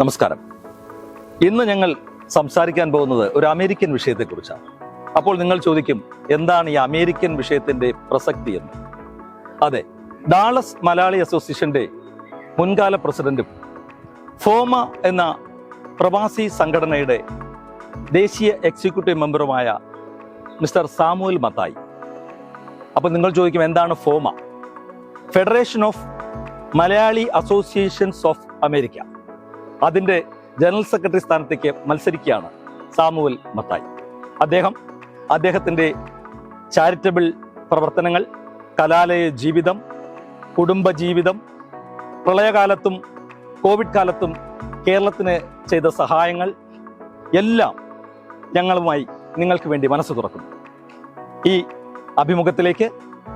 നമസ്കാരം. ഇന്ന് ഞങ്ങൾ സംസാരിക്കാൻ പോകുന്നത് ഒരു അമേരിക്കൻ വിഷയത്തെക്കുറിച്ചാണ്. അപ്പോൾ നിങ്ങൾ ചോദിക്കും എന്താണ് ഈ അമേരിക്കൻ വിഷയത്തിന്റെ പ്രസക്തി എന്ന്? അതെ ഡാളസ് മലയാളി അസോസിയേഷന്റെ മുൻകാല പ്രസിഡന്റും ഫോമ എന്ന പ്രവാസി സംഘടനയുടെ ദേശീയ എക്സിക്യൂട്ടീവ് മെമ്പറുമായ മിസ്റ്റർ സാമുവൽ മത്തായി. അപ്പോൾ നിങ്ങൾ ചോദിക്കും എന്താണ് FOMA? Federation of Malayali associations of America. അതിന്റെ ജനറൽ സെക്രട്ടറി സ്ഥാനത്തേക്ക് മത്സരിക്കുകയാണ് സാമുവൽ മത്തായി. അദ്ദേഹം അദ്ദേഹത്തിന്റെ ചാരിറ്റബിൾ പ്രവർത്തനങ്ങൾ കലാലയ ജീവിതം കുടുംബജീവിതം പ്രളയകാലത്തും കോവിഡ് കാലത്തും കേരളത്തിന് ചെയ്ത സഹായങ്ങൾ എല്ലാം ഞങ്ങളുമായി നിങ്ങൾക്ക് വേണ്ടി മനസ്സ് തുറക്കുന്നു. ഈ അഭിമുഖത്തിലേക്ക്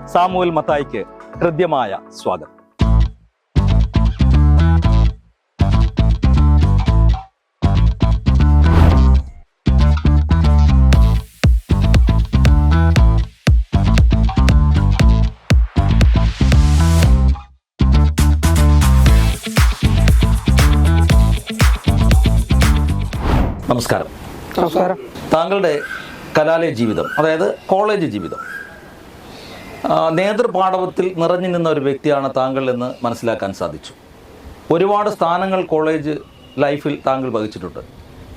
സാമുവൽ മത്തായിക്ക് ഹൃദ്യമായ സ്വാഗതം. നമസ്കാരം. നമസ്കാരം. താങ്കളുടെ കലാലയ ജീവിതം അതായത് കോളേജ് ജീവിതം. നേതൃപാഠവത്തിൽ നേതൃപാടവത്തിൽ നിറഞ്ഞു നിന്ന ഒരു വ്യക്തിയാണ് താങ്കൾ എന്ന് മനസ്സിലാക്കാൻ സാധിച്ചു. ഒരുപാട് സ്ഥാനങ്ങൾ കോളേജ് ലൈഫിൽ താങ്കൾ വഹിച്ചിട്ടുണ്ട്.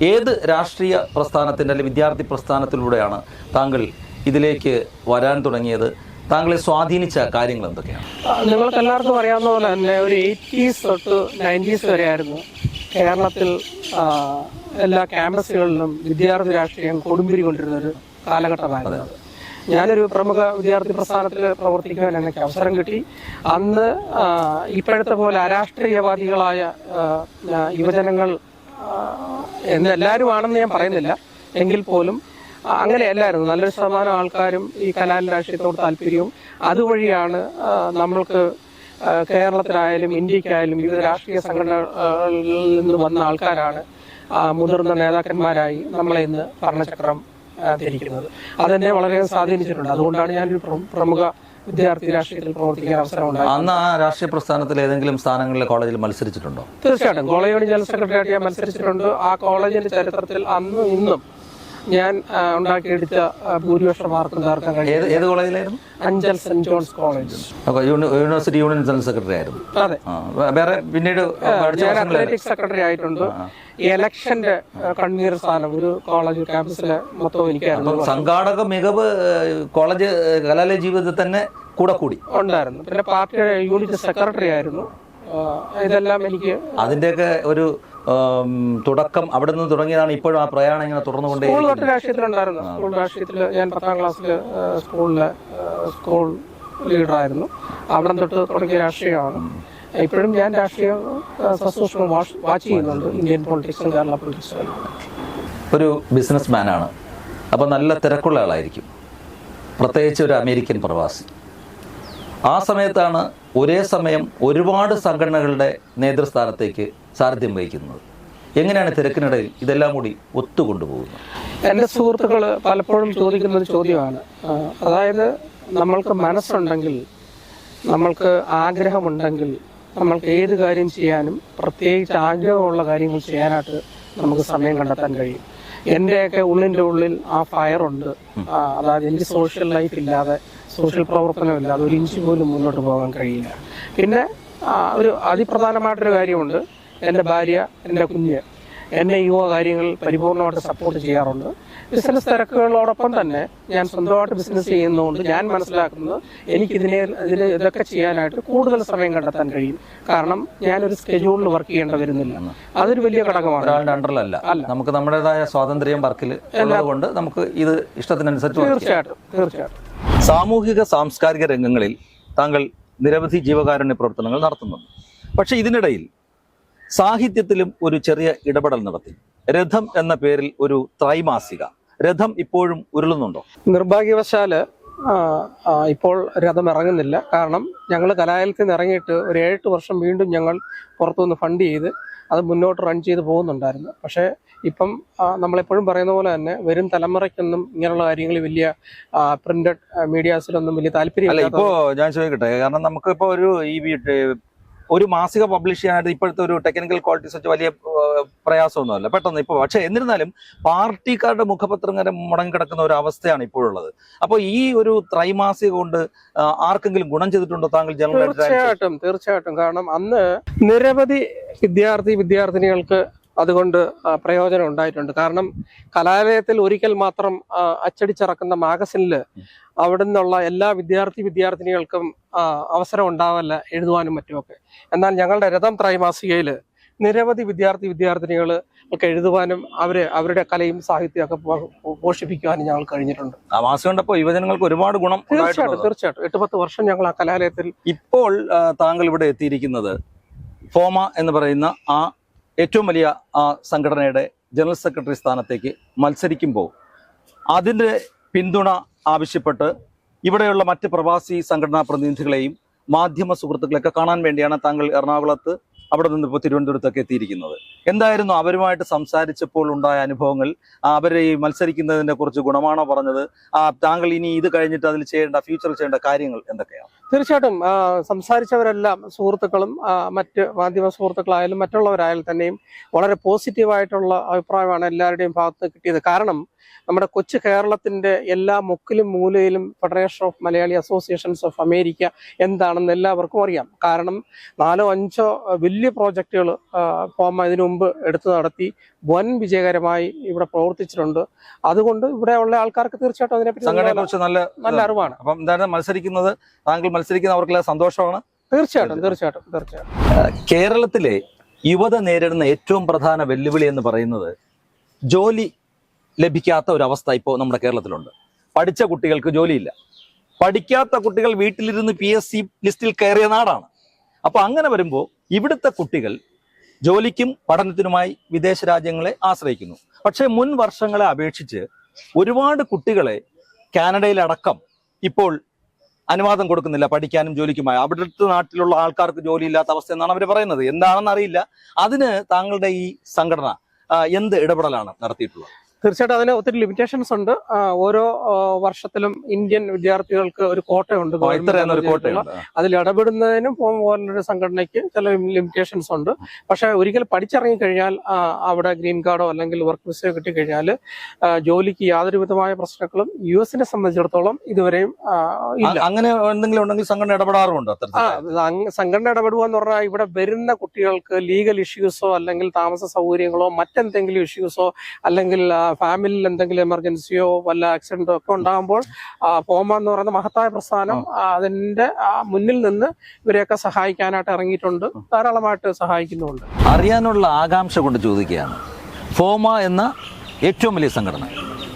ഏത് രാഷ്ട്രീയ പ്രസ്ഥാനത്തിന്റെ അല്ലെങ്കിൽ വിദ്യാർത്ഥി പ്രസ്ഥാനത്തിലൂടെയാണ് താങ്കൾ ഇതിലേക്ക് വരാൻ തുടങ്ങിയത്? താങ്കളെ സ്വാധീനിച്ച കാര്യങ്ങൾ എന്തൊക്കെയാണ്? നിങ്ങൾക്ക് എല്ലാവർക്കും അറിയാവുന്ന പോലെ തന്നെ ഒരു എയ്റ്റീസ് തൊട്ട് നയന്റീസ് വരെയായിരുന്നു. കേരളത്തിൽ എല്ലാ ക്യാമ്പസുകളിലും വിദ്യാർത്ഥി രാഷ്ട്രീയം കൊടുമ്പിരി കൊണ്ടിരുന്ന ഒരു കാലഘട്ടമായിരുന്നു. ഞാനൊരു പ്രമുഖ വിദ്യാർത്ഥി പ്രസ്ഥാനത്തിൽ പ്രവർത്തിക്കുവാൻ എനിക്ക് അവസരം കിട്ടി. അന്ന് ഇപ്പോഴത്തെ പോലെ അരാഷ്ട്രീയവാദികളായ യുവജനങ്ങൾ ആ, എന്ന് എല്ലാവരും ആണെന്ന് ഞാൻ പറയുന്നില്ല. എങ്കിൽ പോലും അങ്ങനെയല്ലായിരുന്നു നല്ലൊരു ശതമാനം ആൾക്കാരും ഈ കലാലയ രാഷ്ട്രീയത്തോട് താല്പര്യവും അതുവഴിയാണ് നമ്മൾക്ക് കേരളത്തിലായാലും ഇന്ത്യക്കായാലും വിവിധ രാഷ്ട്രീയ സംഘടനകളിൽ നിന്ന് വന്ന ആൾക്കാരാണ് മുതിർന്ന നേതാക്കന്മാരായി നമ്മളെ ഇന്ന് ഭരണചക്രം ധരിക്കുന്നത്. തിരിക്കുന്നത് അതെന്നെ വളരെ സ്വാധീനിച്ചിട്ടുണ്ട്. അതുകൊണ്ടാണ് ഞാനൊരു പ്ര- പ്രമുഖ വിദ്യാർത്ഥി രാഷ്ട്രീയത്തിൽ പ്രവർത്തിക്കാൻ അവസരം ഉണ്ടായത്. അന്ന് ആ രാഷ്ട്രീയ പ്രസ്ഥാനത്തിൽ ഏതെങ്കിലും സ്ഥാനങ്ങളിൽ കോളേജിൽ മത്സരിച്ചിട്ടുണ്ടോ? തീർച്ചയായിട്ടും. കോളേജ് ജനറൽ സെക്രട്ടറി ആയിട്ട് ഞാൻ മത്സരിച്ചിട്ടുണ്ട്. ആ കോളേജിന്റെ ചരിത്രത്തിൽ അന്നും ഇന്നും ഞാൻ ഉണ്ടാക്കിയെടുത്ത ഭൂരിപക്ഷം മാർക്കും തകർക്കാൻ കഴിയും ഏത് കോളേജിലായിരുന്നു? Anchal Saint John's college. University union general secretary ആയിരുന്നു. അതെ. വേറെ പിന്നീട് ഞാൻ അത്ലറ്റിക് സെക്രട്ടറി ആയിട്ടുണ്ട്. എലക്ഷന്റെ ഇലക്ഷന്റെ കൺവീനർ സ്ഥാനം ഒരു കോളേജ് ക്യാമ്പസിലെ മൊത്തം എനിക്കായിരുന്നു. സംഘാടക മികവ് കോളേജ് കലാലയ ജീവിതത്തിൽ തന്നെ കൂടെ കൂടി. ഉണ്ടായിരുന്നു. പിന്നെ പാർട്ടിയുടെ യൂണിറ്റ് സെക്രട്ടറി ആയിരുന്നു. ഇതെല്ലാം എനിക്ക് അതിന്റെയൊക്കെ ഒരു തുടക്കം അവിടെ നിന്ന് തുടങ്ങിയതാണ് ഇപ്പോഴും ആ പ്രയാണം ഇങ്ങനെ തുടർന്നുകൊണ്ടേ സ്കൂൾ തൊട്ട് രാഷ്ട്രീയത്തിലുണ്ടായിരുന്നു. സ്കൂൾ രാഷ്ട്രീയത്തിൽ ഞാൻ പത്താം ക്ലാസ്സിൽ സ്കൂളിലെ സ്കൂൾ ലീഡറായിരുന്നു. അവിടെ തൊട്ട് തുടങ്ങിയ രാഷ്ട്രീയമാണ്. ഇപ്പോഴും ഞാൻ രാഷ്ട്രീയം സസൂക്ഷ്മം വാച്ച് വാച്ച് ചെയ്യുന്നുണ്ട്. ഇന്ത്യൻ പൊളിറ്റിക്സും കേരള പൊളിറ്റിക്സും ഒരു ബിസിനസ് മാനാണ് അപ്പോൾ നല്ല തിരക്കുള്ള ആളായിരിക്കും. പ്രത്യേകിച്ച് ഒരു അമേരിക്കൻ പ്രവാസി. ആ സമയത്താണ് ഒരേ സമയം ഒരുപാട് സംഘടനകളുടെ നേതൃസ്ഥാനത്തേക്ക് സാരഥ്യം വഹിക്കുന്നത്. എങ്ങനെയാണ് തിരക്കിനിടയിൽ ഇതെല്ലാം കൂടി ഒത്തുകൊണ്ടുപോകുന്നത്? എന്റെ സുഹൃത്തുക്കൾ പലപ്പോഴും ചോദിക്കുന്ന ഒരു ചോദ്യമാണ്. അതായത് നമ്മൾക്ക് മനസ്സുണ്ടെങ്കിൽ നമ്മൾക്ക് ആഗ്രഹമുണ്ടെങ്കിൽ നമ്മൾക്ക് ഏത് കാര്യം ചെയ്യാനും പ്രത്യേകിച്ച് ആഗ്രഹമുള്ള കാര്യങ്ങൾ ചെയ്യാനായിട്ട് നമുക്ക് സമയം കണ്ടെത്താൻ കഴിയും. എന്റെയൊക്കെ ഉള്ളിന്റെ ഉള്ളിൽ ആ ഫയറുണ്ട് അതായത് എനിക്ക് സോഷ്യൽ ലൈഫ് ഇല്ലാതെ സോഷ്യൽ പ്രവർത്തനമില്ലാതെ ഒരു ഇഞ്ച് പോലും മുന്നോട്ട് പോകാൻ കഴിയില്ല. പിന്നെ ഒരു അതിപ്രധാനമായിട്ടൊരു കാര്യമുണ്ട്. എന്റെ ഭാര്യ എന്റെ കുഞ്ഞ് എന്നെ യുവ കാര്യങ്ങൾ പരിപൂർണമായിട്ട് സപ്പോർട്ട് ചെയ്യാറുണ്ട്. ബിസിനസ് തിരക്കുകളോടൊപ്പം തന്നെ ഞാൻ സ്വന്തമായിട്ട് ബിസിനസ് ചെയ്യുന്നതുകൊണ്ട് ഞാൻ മനസ്സിലാക്കുന്നത് എനിക്ക് ഇതിനെ ഇതിൽ ഇതൊക്കെ ചെയ്യാനായിട്ട് കൂടുതൽ സമയം കണ്ടെത്താൻ കഴിയും. കാരണം ഞാനൊരു സ്കെഡ്യൂളിൽ വർക്ക് ചെയ്യേണ്ട വരുന്നില്ല. അതൊരു വലിയ ഘടകമാണ്. ഒരാളുടെ അണ്ടറിലല്ല നമുക്ക് നമ്മുടേതായ സ്വാതന്ത്ര്യം വർക്കിൽ ഉള്ളതുകൊണ്ട് നമുക്ക് ഇത് ഇഷ്ടത്തിനനുസരിച്ച്. തീർച്ചയായിട്ടും തീർച്ചയായിട്ടും. സാമൂഹിക സാംസ്കാരിക രംഗങ്ങളിൽ താങ്കൾ നിരവധി ജീവകാരുണ്യ പ്രവർത്തനങ്ങൾ നടത്തുന്നുണ്ട്. പക്ഷേ ഇതിനിടയിൽ സാഹിത്യത്തിലും ഒരു ചെറിയ ഇടപെടൽ നടത്തി. രഥം എന്ന പേരിൽ ഒരു ത്രൈമാസിക. രഥം ഇപ്പോഴും ഉരുളുന്നുണ്ടോ? നിർഭാഗ്യവശാൽ ഇപ്പോൾ രഥം ഇറങ്ങുന്നില്ല. കാരണം ഞങ്ങൾ കലാലയത്തിൽ നിന്ന് ഇറങ്ങിയിട്ട് ഒരു ഏഴെട്ട് വർഷം വീണ്ടും ഞങ്ങൾ പുറത്തുനിന്ന് ഫണ്ട് ചെയ്ത് അത് മുന്നോട്ട് റൺ ചെയ്ത് പോകുന്നുണ്ടായിരുന്നു. പക്ഷേ ഇപ്പം നമ്മളെപ്പോഴും പറയുന്ന പോലെ തന്നെ വരും തലമുറയ്ക്കൊന്നും ഇങ്ങനെയുള്ള കാര്യങ്ങൾ വലിയ പ്രിന്റഡ് മീഡിയാസിലൊന്നും വലിയ താല്പര്യം ഇപ്പോ ഞാൻ ചോദിക്കട്ടെ. കാരണം നമുക്കിപ്പോൾ ഒരു ഈ ഒരു മാസിക പബ്ലിഷ് ചെയ്യാനായിട്ട് ഇപ്പോഴത്തെ ഒരു ടെക്നിക്കൽ ക്വാളിറ്റീസ് വെച്ച് വലിയ പ്രയാസമൊന്നുമല്ല. പെട്ടെന്ന് ഇപ്പോൾ പക്ഷേ എന്നിരുന്നാലും പാർട്ടിക്കാരുടെ മുഖപത്രം വരെ മുടങ്ങിക്കിടക്കുന്ന ഒരു അവസ്ഥയാണ് ഇപ്പോഴുള്ളത്. അപ്പോൾ ഈ ഒരു ത്രൈമാസിക കൊണ്ട് ആർക്കെങ്കിലും ഗുണം ചെയ്തിട്ടുണ്ടോ താങ്കൾ ജനറൽ തീർച്ചയായിട്ടും തീർച്ചയായിട്ടും. കാരണം അന്ന് നിരവധി വിദ്യാർത്ഥി വിദ്യാർത്ഥിനികൾക്ക് അതുകൊണ്ട് പ്രയോജനം ഉണ്ടായിട്ടുണ്ട്. കാരണം കലാലയത്തിൽ ഒരിക്കൽ മാത്രം അച്ചടിച്ചിറക്കുന്ന മാഗസിനിൽ അവിടെ നിന്നുള്ള എല്ലാ വിദ്യാർത്ഥി വിദ്യാർത്ഥിനികൾക്കും അവസരം ഉണ്ടാവല്ല എഴുതുവാനും മറ്റുമൊക്കെ. എന്നാൽ ഞങ്ങളുടെ രഥം ത്രൈമാസികയിൽ നിരവധി വിദ്യാർത്ഥി വിദ്യാർത്ഥിനികൾ ഒക്കെ എഴുതുവാനും അവരെ അവരുടെ കലയും സാഹിത്യവും ഒക്കെ പോഷിപ്പിക്കുവാനും ഞങ്ങൾ കഴിഞ്ഞിട്ടുണ്ട്. ആ മാസിക കണ്ടപ്പോൾ യുവജനങ്ങൾക്ക് ഒരുപാട് ഗുണം തീർച്ചയായിട്ടും തീർച്ചയായിട്ടും. എട്ട് പത്ത് വർഷം ഞങ്ങൾ ആ കലാലയത്തിൽ ഇപ്പോൾ താങ്കൾ ഇവിടെ എത്തിയിരിക്കുന്നത് ഫോമ എന്ന് പറയുന്ന ആ ഏറ്റവും വലിയ ആ സംഘടനയുടെ ജനറൽ സെക്രട്ടറി സ്ഥാനത്തേക്ക് മത്സരിക്കുമ്പോൾ അതിന്റെ പിന്തുണ ആവശ്യപ്പെട്ട് ഇവിടെയുള്ള മറ്റ് പ്രവാസി സംഘടനാ പ്രതിനിധികളെയും മാധ്യമ സുഹൃത്തുക്കളെയൊക്കെ കാണാൻ വേണ്ടിയാണ് താങ്കൾ എറണാകുളത്ത് അവിടെ നിന്ന് ഇപ്പോൾ തിരുവനന്തപുരത്തൊക്കെ എത്തിയിരിക്കുന്നത്. എന്തായിരുന്നു അവരുമായിട്ട് സംസാരിച്ചപ്പോൾ ഉണ്ടായ അനുഭവങ്ങൾ? അവരെ ഈ മത്സരിക്കുന്നതിനെ കുറിച്ച് ഗുണമാണോ പറഞ്ഞത്? താങ്കൾ ഇനി ഇത് കഴിഞ്ഞിട്ട് അതിൽ ചെയ്യേണ്ട ഫ്യൂച്ചറിൽ ചെയ്യേണ്ട കാര്യങ്ങൾ എന്തൊക്കെയാണ്? തീർച്ചയായിട്ടും സംസാരിച്ചവരെല്ലാം സുഹൃത്തുക്കളും മറ്റ് മാധ്യമ സുഹൃത്തുക്കളായാലും മറ്റുള്ളവരായാലും തന്നെയും വളരെ പോസിറ്റീവായിട്ടുള്ള അഭിപ്രായമാണ് എല്ലാവരുടെയും ഭാഗത്ത് കിട്ടിയത്. കാരണം നമ്മുടെ കൊച്ചു കേരളത്തിന്റെ എല്ലാ മുക്കിലും മൂലയിലും federation of Malayali associations of America എന്താണെന്ന് എല്ലാവർക്കും അറിയാം. കാരണം നാലോ അഞ്ചോ വലിയ പ്രോജക്റ്റുകൾ ഫോം ഇതിനു മുമ്പ് എടുത്തു നടത്തി വൻ വിജയകരമായി ഇവിടെ പ്രവർത്തിച്ചിട്ടുണ്ട്. അതുകൊണ്ട് ഇവിടെ ഉള്ള ആൾക്കാർക്ക് തീർച്ചയായിട്ടും അതിനെപ്പറ്റി നല്ല- നല്ല നല്ല അറിവാണ്. അപ്പം എന്താണ് മത്സരിക്കുന്നത് താങ്കൾ മത്സരിക്കുന്നവർക്കുള്ള സന്തോഷമാണ്. തീർച്ചയായിട്ടും തീർച്ചയായിട്ടും തീർച്ചയായിട്ടും. കേരളത്തിലെ യുവത നേരിടുന്ന ഏറ്റവും പ്രധാന വെല്ലുവിളി എന്ന് പറയുന്നത് ജോലി ലഭിക്കാത്ത ഒരു അവസ്ഥ ഇപ്പോൾ നമ്മുടെ കേരളത്തിലുണ്ട്. പഠിച്ച കുട്ടികൾക്ക് ജോലിയില്ല. പഠിക്കാത്ത കുട്ടികൾ വീട്ടിലിരുന്ന് പി എസ് സി ലിസ്റ്റിൽ കയറിയ നാടാണ്. അപ്പൊ അങ്ങനെ വരുമ്പോൾ ഇവിടുത്തെ കുട്ടികൾ ജോലിക്കും പഠനത്തിനുമായി വിദേശ രാജ്യങ്ങളെ ആശ്രയിക്കുന്നു. പക്ഷേ മുൻ വർഷങ്ങളെ അപേക്ഷിച്ച് ഒരുപാട് കുട്ടികളെ കാനഡയിലടക്കം ഇപ്പോൾ അനുവാദം കൊടുക്കുന്നില്ല പഠിക്കാനും ജോലിക്കുമായി. അവിടുത്തെ നാട്ടിലുള്ള ആൾക്കാർക്ക് ജോലിയില്ലാത്ത അവസ്ഥ എന്നാണ് അവർ പറയുന്നത്. എന്താണെന്ന് അറിയില്ല. അതിന് താങ്കളുടെ ഈ സംഘടന എന്ത് ഇടപെടലാണ് നടത്തിയിട്ടുള്ളത്? തീർച്ചയായിട്ടും അതിന് ഒത്തിരി ലിമിറ്റേഷൻസ് ഉണ്ട്. ഓരോ വർഷത്തിലും ഇന്ത്യൻ വിദ്യാർത്ഥികൾക്ക് ഒരു കോട്ടയുണ്ട്. അതിൽ ഇടപെടുന്നതിനും പോലുള്ളൊരു സംഘടനയ്ക്ക് ചില ലിമിറ്റേഷൻസ് ഉണ്ട്. പക്ഷെ ഒരിക്കൽ പഠിച്ചിറങ്ങി കഴിഞ്ഞാൽ അവിടെ ഗ്രീൻ കാർഡോ അല്ലെങ്കിൽ വർക്ക് വിസയോ കിട്ടിക്കഴിഞ്ഞാൽ കഴിഞ്ഞാൽ ജോലിക്ക് യാതൊരു വിധമായ പ്രശ്നങ്ങളും യു എസിനെ സംബന്ധിച്ചിടത്തോളം ഇതുവരെയും ഇല്ല. അങ്ങനെ എന്തെങ്കിലും ഉണ്ടെങ്കിൽ സംഘടന ഇടപെടാറുണ്ട് സംഘടന ഇടപെടുക എന്ന് പറഞ്ഞാൽ ഇവിടെ വരുന്ന കുട്ടികൾക്ക് ലീഗൽ ഇഷ്യൂസോ അല്ലെങ്കിൽ താമസ സൗകര്യങ്ങളോ മറ്റെന്തെങ്കിലും ഇഷ്യൂസോ അല്ലെങ്കിൽ ഫാമിലിയിൽ എന്തെങ്കിലും എമർജൻസിയോ വല്ല ആക്സിഡന്റോ ഒക്കെ ഉണ്ടാകുമ്പോൾ ഫോമ എന്ന് പറയുന്ന മഹത്തായ പ്രസ്ഥാനം അതിന്റെ മുന്നിൽ നിന്ന് ഇവരെയൊക്കെ സഹായിക്കാനായിട്ട് ഇറങ്ങിയിട്ടുണ്ട്. ധാരാളമായിട്ട് സഹായിക്കുന്നുണ്ട്. അറിയാനുള്ള ആകാംക്ഷ കൊണ്ട് ചോദിക്കുകയാണ്. ഫോമ എന്ന ഏറ്റവും വലിയ സംഘടന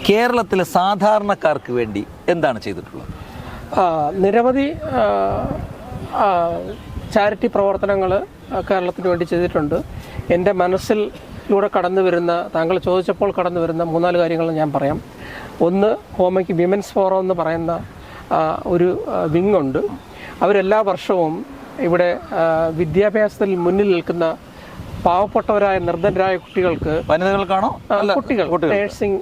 കേരളത്തിലെ സാധാരണക്കാർക്ക് വേണ്ടി എന്താണ് ചെയ്തിട്ടുള്ളത്? നിരവധി ചാരിറ്റി പ്രവർത്തനങ്ങൾ കേരളത്തിന് വേണ്ടി ചെയ്തിട്ടുണ്ട്. എന്റെ മനസ്സിലൂടെ കടന്നു വരുന്ന താങ്കൾ ചോദിച്ചപ്പോൾ കടന്നു വരുന്ന മൂന്നാൽ കാര്യങ്ങൾ ഞാൻ പറയാം. ഒന്ന് ഹോമയ്ക്ക് വിമൻസ് ഫോറം എന്ന് പറയുന്ന ഒരു വിങ് ഉണ്ട്. അവരെല്ലാ വർഷവും ഇവിടെ വിദ്യാഭ്യാസത്തിൽ മുന്നിൽ നിൽക്കുന്ന പാവപ്പെട്ടവരായ നിർദ്ധനരായ കുട്ടികൾക്ക് വനിതകൾക്കാണോ കുട്ടികൾ നേഴ്സിംഗ്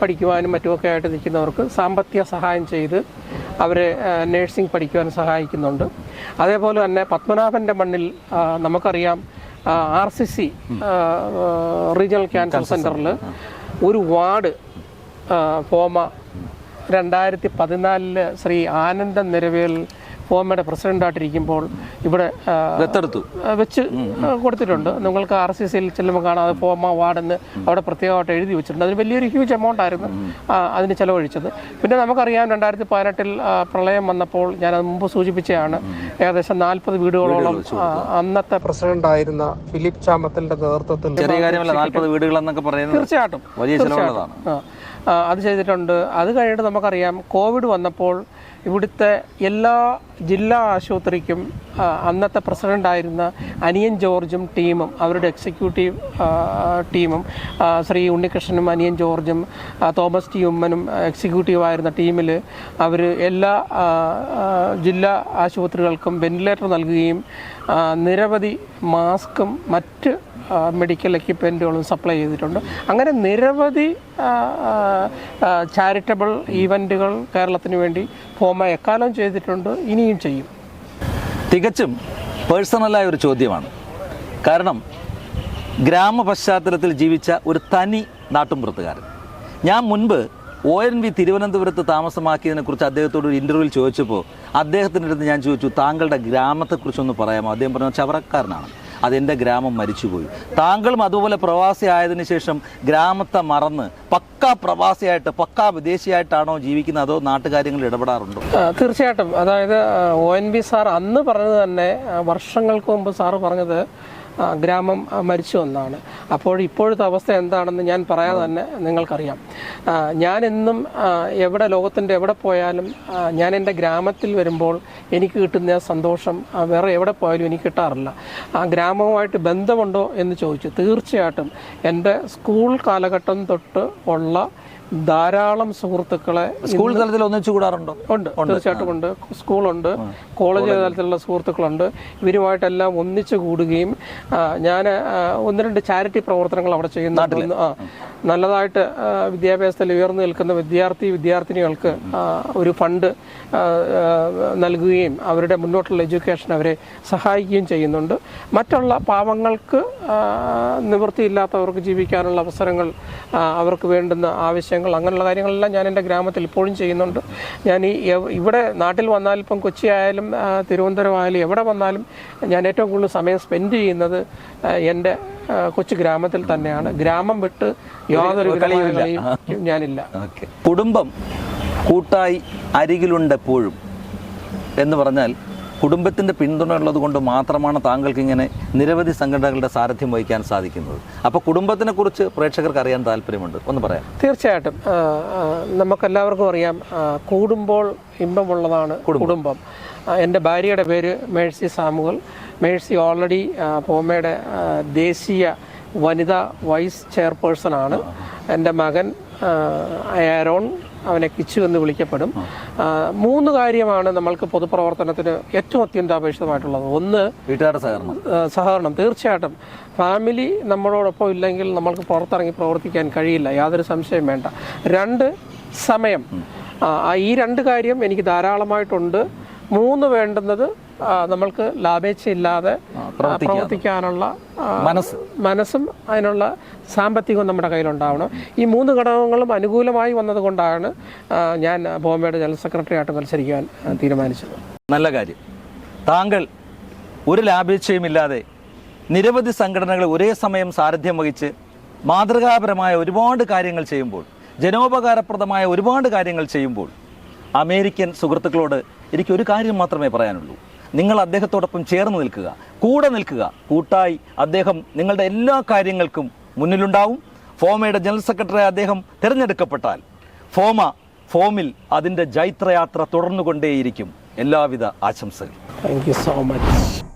പഠിക്കുവാനും മറ്റുമൊക്കെ ആയിട്ട് നിൽക്കുന്നവർക്ക് സാമ്പത്തിക സഹായം ചെയ്ത് അവരെ നേഴ്സിംഗ് പഠിക്കുവാൻ സഹായിക്കുന്നുണ്ട്. അതേപോലെ തന്നെ പത്മനാഭന്റെ മണ്ണിൽ നമുക്കറിയാം R C C regional cancer സെന്ററിൽ ഒരു വാർഡ് ഫോമ രണ്ടായിരത്തി പതിനാലിൽ ശ്രീ ആനന്ദൻ നിരവേൽ ഫോമയുടെ പ്രസിഡന്റായിട്ടിരിക്കുമ്പോൾ ഇവിടെ ദത്തെടുത്തു. വെച്ച് കൊടുത്തിട്ടുണ്ട്. നിങ്ങൾക്ക് ആർ സി സിയിൽ ചെല്ലുമ്പോൾ കാണാം അത് ഫോമ വാർഡെന്ന് അവിടെ പ്രത്യേകമായിട്ട് എഴുതി വെച്ചിട്ടുണ്ട്. അതിന് വലിയൊരു ഹ്യൂജ് എമൗണ്ട് ആയിരുന്നു ആ, അതിന് ചെലവഴിച്ചത്. പിന്നെ നമുക്കറിയാം രണ്ടായിരത്തി പതിനെട്ടിൽ പ്രളയം വന്നപ്പോൾ ഞാൻ അത് മുമ്പ് സൂചിപ്പിച്ചതാണ് ഏകദേശം നാൽപ്പത് വീടുകളോളം അന്നത്തെ പ്രസിഡന്റ് ആയിരുന്ന ഫിലിപ്പ് ചാമത്തലിന്റെ നേതൃത്വത്തിൽ ചെറിയ കാര്യമല്ല നാൽപ്പത് വീടുകൾ എന്നൊക്കെ പറയുന്നത് തീർച്ചയായിട്ടും അത് ചെയ്തിട്ടുണ്ട്. അത് കഴിഞ്ഞിട്ട് നമുക്കറിയാം കോവിഡ് വന്നപ്പോൾ ഇവിടുത്തെ എല്ലാ ജില്ലാ ആശുപത്രിക്കും അന്നത്തെ പ്രസിഡന്റായിരുന്ന അനിയൻ ജോർജും ടീമും അവരുടെ എക്സിക്യൂട്ടീവ് ടീമും ശ്രീ ഉണ്ണികൃഷ്ണനും അനിയൻ ജോർജും തോമസ് ടി ഉമ്മനും എക്സിക്യൂട്ടീവായിരുന്ന ടീമിൽ അവർ എല്ലാ ജില്ലാ ആശുപത്രികൾക്കും വെന്റിലേറ്റർ നൽകുകയും നിരവധി മാസ്കും മറ്റ് മെഡിക്കൽ എക്യുപ്മെന്റുകളും സപ്ലൈ ചെയ്തിട്ടുണ്ട്. അങ്ങനെ നിരവധി ചാരിറ്റബിൾ ഈവന്റുകൾ കേരളത്തിന് വേണ്ടി ഫോമ എക്കാലം ചെയ്തിട്ടുണ്ട്. ഇനിയും ചെയ്യും. തികച്ചും പേഴ്സണലായ ഒരു ചോദ്യമാണ്. കാരണം ഗ്രാമ പശ്ചാത്തലത്തിൽ ജീവിച്ച ഒരു തനി നാട്ടുംപുറത്തുകാരൻ. ഞാൻ മുൻപ് ഒ എൻ വി തിരുവനന്തപുരത്ത് താമസമാക്കിയതിനെക്കുറിച്ച് അദ്ദേഹത്തോട് ഒരു ഇന്റർവ്യൂവിൽ ചോദിച്ചപ്പോൾ അദ്ദേഹത്തിന്റെ അടുത്ത് ഞാൻ ചോദിച്ചു താങ്കളുടെ ഗ്രാമത്തെക്കുറിച്ചൊന്ന് പറയാമോ? അദ്ദേഹം പറഞ്ഞു ചവറക്കാരനാണ്. അതെന്റെ ഗ്രാമം മരിച്ചുപോയി. താങ്കളും അതുപോലെ പ്രവാസി ആയതിനു ശേഷം ഗ്രാമത്തെ മറന്ന് പക്കാ പ്രവാസിയായിട്ട് പക്കാ വിദേശിയായിട്ടാണോ ജീവിക്കുന്നത്? അതോ നാട്ടുകാര്യങ്ങളിൽ ഇടപെടാറുണ്ടോ? തീർച്ചയായിട്ടും. അതായത് ഒ എൻ ബി സാർ അന്ന് പറഞ്ഞത് തന്നെ വർഷങ്ങൾക്ക് മുമ്പ് സാറ് പറഞ്ഞത് ഗ്രാമം മരിച്ചു എന്നാണ് അപ്പോൾ ഇപ്പോഴത്തെ അവസ്ഥ എന്താണെന്ന് ഞാൻ പറയാതെ തന്നെ നിങ്ങൾക്കറിയാം. ഞാൻ എന്നും എവിടെ ലോകത്തിന്റെ എവിടെ പോയാലും ഞാൻ എന്റെ ഗ്രാമത്തിൽ വരുമ്പോൾ എനിക്ക് കിട്ടുന്ന സന്തോഷം വേറെ എവിടെ പോയാലും എനിക്ക് കിട്ടാറില്ല. ആ ഗ്രാമവുമായിട്ട് ബന്ധമുണ്ടോ എന്ന് ചോദിച്ചു. തീർച്ചയായിട്ടും എന്റെ സ്കൂൾ കാലഘട്ടം തൊട്ട് ഉള്ള ധാരാളം സുഹൃത്തുക്കളെ സ്കൂൾ തലത്തിൽ ഒന്നിച്ചു കൂടാറുണ്ടോ? ഉണ്ട്. തീർച്ചയായിട്ടും ഉണ്ട്. സ്കൂളുണ്ട്. കോളേജ് തലത്തിലുള്ള സുഹൃത്തുക്കളുണ്ട്. ഇവരുമായിട്ടെല്ലാം ഒന്നിച്ചു കൂടുകയും ഞാൻ ഒന്ന് രണ്ട് ചാരിറ്റി പ്രവർത്തനങ്ങൾ അവിടെ ചെയ്യുന്നുണ്ട് നല്ലതായിട്ട് വിദ്യാഭ്യാസത്തിൽ ഉയർന്നു നിൽക്കുന്ന വിദ്യാർത്ഥി വിദ്യാർത്ഥിനികൾക്ക് ഒരു ഫണ്ട് നൽകുകയും അവരുടെ മുന്നോട്ടുള്ള എഡ്യൂക്കേഷൻ അവരെ സഹായിക്കുകയും ചെയ്യുന്നുണ്ട്. മറ്റുള്ള പാവങ്ങൾക്ക് നിവൃത്തിയില്ലാത്തവർക്ക് ജീവിക്കാനുള്ള അവസരങ്ങൾ അവർക്ക് വേണ്ടുന്ന ആവശ്യങ്ങൾ അങ്ങനെയുള്ള കാര്യങ്ങളെല്ലാം ഞാൻ എന്റെ ഗ്രാമത്തിൽ ഇപ്പോഴും ചെയ്യുന്നുണ്ട്. ഞാൻ ഈ ഇവിടെ നാട്ടിൽ വന്നാൽ ഇപ്പം കൊച്ചി ആയാലും തിരുവനന്തപുരം ആയാലും എവിടെ വന്നാലും ഞാൻ ഏറ്റവും കൂടുതൽ സമയം സ്പെൻഡ് ചെയ്യുന്നത് എന്റെ കൊച്ചു ഗ്രാമത്തിൽ തന്നെയാണ്. ഗ്രാമം വിട്ട് യാതൊരു കളിയും ഞാനില്ല. കുടുംബം കൂട്ടായി അരികിലുണ്ട് എപ്പോഴും. എന്ന് പറഞ്ഞാൽ കുടുംബത്തിന്റെ പിന്തുണ ഉള്ളത് കൊണ്ട് മാത്രമാണ് താങ്കൾക്ക് ഇങ്ങനെ നിരവധി സംഘടനകളുടെ സാരഥ്യം വഹിക്കാൻ സാധിക്കുന്നത്. അപ്പോൾ കുടുംബത്തിനെ കുറിച്ച് പ്രേക്ഷകർക്ക് അറിയാൻ താല്പര്യമുണ്ട്. ഒന്ന് പറയാം. തീർച്ചയായിട്ടും. നമുക്കെല്ലാവർക്കും അറിയാം കൂടുമ്പോൾ ഇമ്പമുള്ളതാണ് കുടുംബം. എന്റെ ഭാര്യയുടെ പേര് മേഴ്സി സാമുകൾ മേഴ്സി ഓൾറെഡി പോമയുടെ ദേശീയ വനിതാ വൈസ് ചെയർപേഴ്സൺ ആണ്. എന്റെ മകൻ ആരോൺ അവനെ കിച്ചു എന്ന് വിളിക്കപ്പെടും. മൂന്ന് കാര്യമാണ് നമ്മൾക്ക് പൊതുപ്രവർത്തനത്തിന് ഏറ്റവും അത്യന്താപേക്ഷിതമായിട്ടുള്ളത്. ഒന്ന് വീട്ടുകാരുടെ സഹകരണം. സഹകരണം. തീർച്ചയായിട്ടും. ഫാമിലി നമ്മളോടൊപ്പം ഇല്ലെങ്കിൽ നമ്മൾക്ക് പുറത്തിറങ്ങി പ്രവർത്തിക്കാൻ കഴിയില്ല. യാതൊരു സംശയം വേണ്ട. രണ്ട് സമയം. ഈ രണ്ട് കാര്യം എനിക്ക് ധാരാളമായിട്ടുണ്ട്. മൂന്ന് വേണ്ടുന്നത് നമ്മൾക്ക് ലാഭേച്ഛയില്ലാതെ പ്രവർത്തിക്കാനുള്ള മനസ്സ്. മനസ്സും അതിനുള്ള സാമ്പത്തികവും നമ്മുടെ കയ്യിലുണ്ടാവണം. ഈ മൂന്ന് ഘടകങ്ങളും അനുകൂലമായി വന്നതുകൊണ്ടാണ് ഞാൻ ബോംബെയുടെ ജനറൽ സെക്രട്ടറി ആയിട്ട് മത്സരിക്കാൻ തീരുമാനിച്ചത്. നല്ല കാര്യം. താങ്കൾ ഒരു ലാഭേച്ഛയുമില്ലാതെ നിരവധി സംഘടനകൾ ഒരേ സമയം സാരഥ്യം വഹിച്ച് മാതൃകാപരമായ ഒരുപാട് കാര്യങ്ങൾ ചെയ്യുമ്പോൾ ജനോപകാരപ്രദമായ ഒരുപാട് കാര്യങ്ങൾ ചെയ്യുമ്പോൾ അമേരിക്കൻ സുഹൃത്തുക്കളോട് എനിക്ക് ഒരു കാര്യം മാത്രമേ പറയാനുള്ളൂ. നിങ്ങൾ അദ്ദേഹത്തോടൊപ്പം ചേർന്ന് നിൽക്കുക കൂടെ നിൽക്കുക. കൂട്ടായി അദ്ദേഹം നിങ്ങളുടെ എല്ലാ കാര്യങ്ങൾക്കും മുന്നിലുണ്ടാവും. ഫോമയുടെ ജനറൽ സെക്രട്ടറി അദ്ദേഹം തിരഞ്ഞെടുക്കപ്പെട്ടാൽ ഫോമ ഫോമിൽ അതിന്റെ ജൈത്രയാത്ര തുടർന്നുകൊണ്ടേയിരിക്കും. എല്ലാവിധ ആശംസകൾ താങ്ക് യു സോ മച്ച്